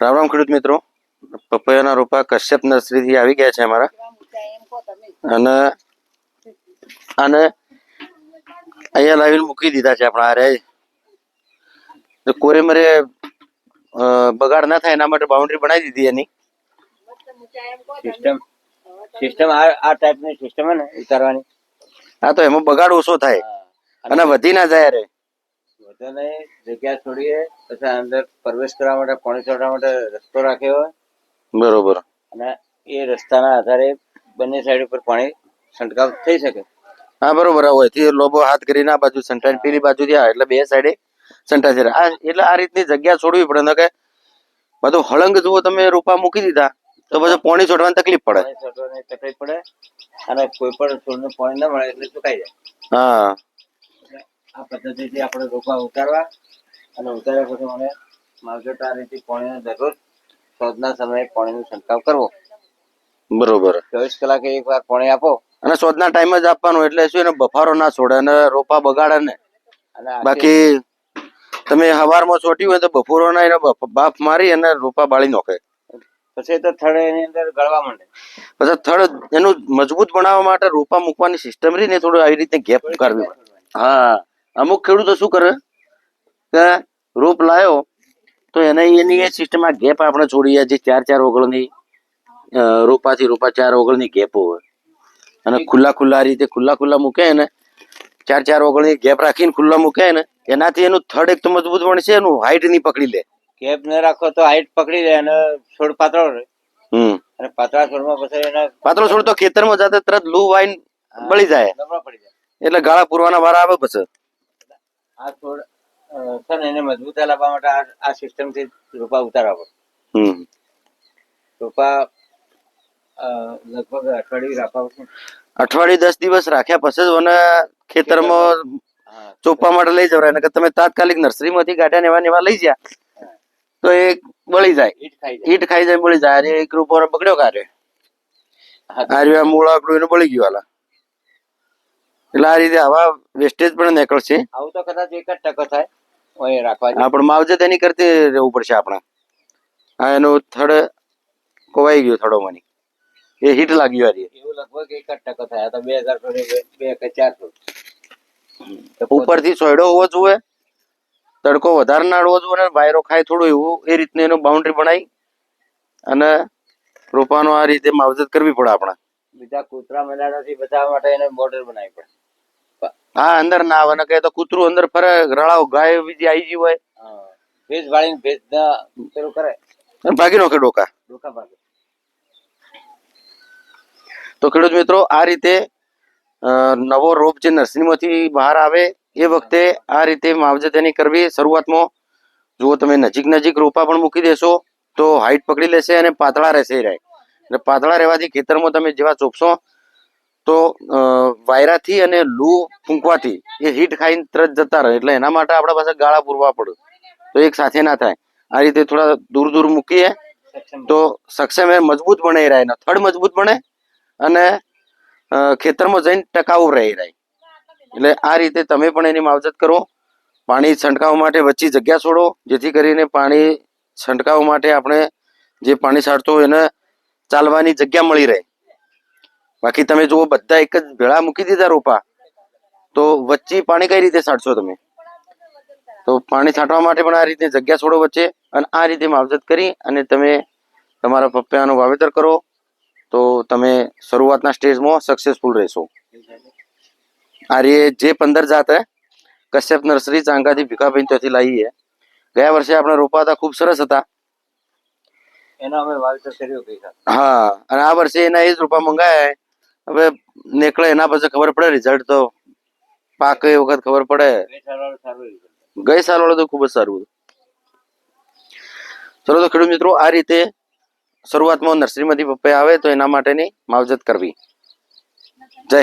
રામ રામ ખેડૂત મિત્રો. પપૈયાના રોપા કશ્યપ નર્સરીથી આવી ગયા છે અમારા. અને અને અહીંયા લાવીને મૂકી દીધા છે આપણા અરે કોરે મરે બગાડ ના થાય એના માટે બાઉન્ડ્રી બનાવી દીધી એની. સિસ્ટમ સિસ્ટમ આ આ ટાઈપની સિસ્ટમ હે ને ઉતારવાની. હા તો એમાં બગાડ ઓછો થાય. અને વધી ના જાય રે. બધાને જગ્યા છોડીએ પછી અંદર પ્રવેશ કરવા માટે પાણી ચડવા માટે રસ્તો રાખ્યો હોય. બરોબર. અને એ રસ્તાના આધારે બંને સાઈડ ઉપર પાણી છંટકાવ થઈ શકે. હા બરોબર. હોયથી લોબો હાથ કરીને આ બાજુ સંટાઈ પેલી બાજુ ત્યાં એટલે બે સાઈડે સંટા છે આ એટલે આ રીતની જગ્યા છોડવી પડે. કે બધું હળંગ જુઓ તમે રોપા મૂકી દીધા તો પછી પાણી છોડવાની તકલીફ પડે. પાણી છોડવાની તકલીફ પડે અને કોઈ પણ છોડને પાણી ના મળે એટલે સુકાઈ જાય. હા. આ પદ્ધતિથી આપણે રોપા ઉતારવા અને ઉતાર્યા પછી મને માવજત આ રીતે પાણીનો દરરોજ શોધના સમયે પાણીનો છંટકાવ કરવો. બરોબર. ચોવીસ કલાકે એક વાર પાણી આપો. અને શોધના ટાઈમ જ આપવાનું એટલે શું એને બફારો ના છોડે અને રોપા બગાડે ને બાકી તમે હવારમાં છોટ્યું હોય તો બપોરો ના એને બાફ મારી અને રોપા બાળી નાખે. પછી તો થડે એની અંદર ગળવા માંડે. પછી થડ એનું મજબૂત બનાવવા માટે રોપા મૂકવાની સિસ્ટમ રહી ને થોડું આવી રીતે ગેપ કરવી હા. અમુક ખેડૂતો શું કરે? કે રોપ લાવ્યો તો એને એની એ સિસ્ટમ આ ગેપ આપણે છોડીએ જે ચાર ચાર ઓગળની રોપાથી રોપા ચાર ઓગળની ગેપ હોય. અને ખુલ્લા ખુલ્લા રીતે ખુલ્લા ખુલ્લા મૂકે ને ચાર ચાર ઓગળની ગેપ રાખીને ખુલ્લા મૂકે ને એનાથી એનું થડ એક તો મજબૂત બનશે એનું હાઈટ નહીં પકડી લે. ગેપ ન રાખો તો હાઈટ પકડી લે અને છોડ પાતળો રહે. હમ. અને પાતળા છોડમાં પછી એને પાતળો છોડ તો ખેતરમાં જાતે તરત લૂ વાઈન બળી જાય. એટલે ગાળા પૂરવાના વારા આવે પછી. આ છોડ છે ને એને મજબૂતા લાવવા માટે આ આ સિસ્ટમથી રોપા ઉતારવા પડે. રોપા લગભગ અઠવાડિયું રાખવા અઠવાડિયે દસ દિવસ રાખ્યા પછી જ મને ખેતરમાં ચોપા માટે લઈ જવાય. નકર તમે તાત્કાલિક નર્સરીમાંથી ગાંઠ્યા ને એવા ને એવા લઈ ગયા તો એ બળી જાય. ઈટ ખાઈ જાય. ખાઈ જાય બળી જાય. અરે એક રૂપો બગડ્યો કારે આર્યા મૂળ આકડું એનું બળી ગયું હાલા. એટલે આ રીતે આવા વેસ્ટેજ પણ નીકળશે. આવું તો કદાચ એક જ ટકો થાય રાખવા પણ માવજત એની કરતી રહેવું પડશે આપણે. આ એનું થડ કોવાઈ ગયું થડો મને એ હીટ લાગ્યું આ. એવું લગભગ એક જ ટકો થાય. તો બે હજાર બે- કે ચાર છોડ ઉપરથી સોયડો હોવો જોઈએ તડકો વધારે ના અડવો જોઈએ અને વાયરો ખાય થોડું એવું એ રીતની એનું બાઉન્ડ્રી બનાવી અને રોપાનો આ રીતે માવજત કરવી પડે આપણે. બીજા કૂતરા મેલાડાથી બચાવવા માટે એને બોર્ડર બનાવી પડે. હા અંદર ના આવે કે તો કૂતરું અંદર ફરે રળાવ ગાય બીજી આવી ગઈ હોય. ભેજ વાળીને ભેજ શરૂ કરે. ભાગી નોખે ડોકા. ડોકા ભાગે. તો ખેડૂત મિત્રો આ રીતે નવો રોપ જે નર્સરીમાંથી બહાર આવે એ વખતે આ રીતે માવજત એની કરવી શરૂઆતમાં. જુઓ તમે નજીક નજીક રોપા પણ મૂકી દેશો તો હાઈટ પકડી લેશે અને પાતળા રહેશે રહે એટલે પાતળા રહેવાથી ખેતરમાં તમે જેવા ચોપશો, તો વાયરાથી અને લૂ ફૂંકવાથી એ હીટ ખાઈને તરત જતા રહે. એટલે એના માટે આપણા પાસે ગાળા પૂરવા પડે. તો એક સાથે ના થાય. આ રીતે થોડા દૂર દૂર મૂકીએ, તો સક્ષમ એ મજબૂત બને રહે એના થડ મજબૂત બને અને ખેતરમાં જઈને ટકાઉ રહે રહે એટલે આ રીતે તમે પણ એની માવજત કરો. પાણી છંટકાવ માટે વચ્ચે જગ્યા છોડો. જેથી કરીને પાણી છંટકાવ માટે આપણે જે પાણી છાંટતો હોય એને ચાલવાની જગ્યા મળી રહે. બાકી તમે જુઓ, બધા એક જ ભેળા મૂકી દીધા રોપા. તો વચ્ચે પાણી કઈ રીતે છાંટશો તમે? તો પાણી છાંટવા માટે પણ આ રીતે જગ્યા છોડો વચ્ચે અને આ રીતે માવજત કરી અને તમે તમારા પપ્પાનું વાવેતર કરો. તો તમે શરૂઆતના સ્ટેજમાં સક્સેસફુલ રહેશો. આ રે જે પંદર જાત હે, કશ્યપ નર્સરી, ચાંગાથી ભીખાભાઈ ત્યાંથી લાવી ગયા વર્ષે આપણે રોપા હતા, ખૂબ સરસ હતા. એનો અમે વાવેતર કર્યો હા અને આ વર્ષે એના એ જ રૂપા મંગાયા હવે નીકળે એના પછી ખબર પડે રિઝલ્ટ તો. પાક એ વખત ખબર પડે. ગઈ સાલ વાળું તો ખૂબ જ સારું ચલો તો ખેડૂત મિત્રો આ રીતે શરૂઆતમાં નર્સરીમાંથી પપ્પા આવે તો એના માટેની માવજત કરવી.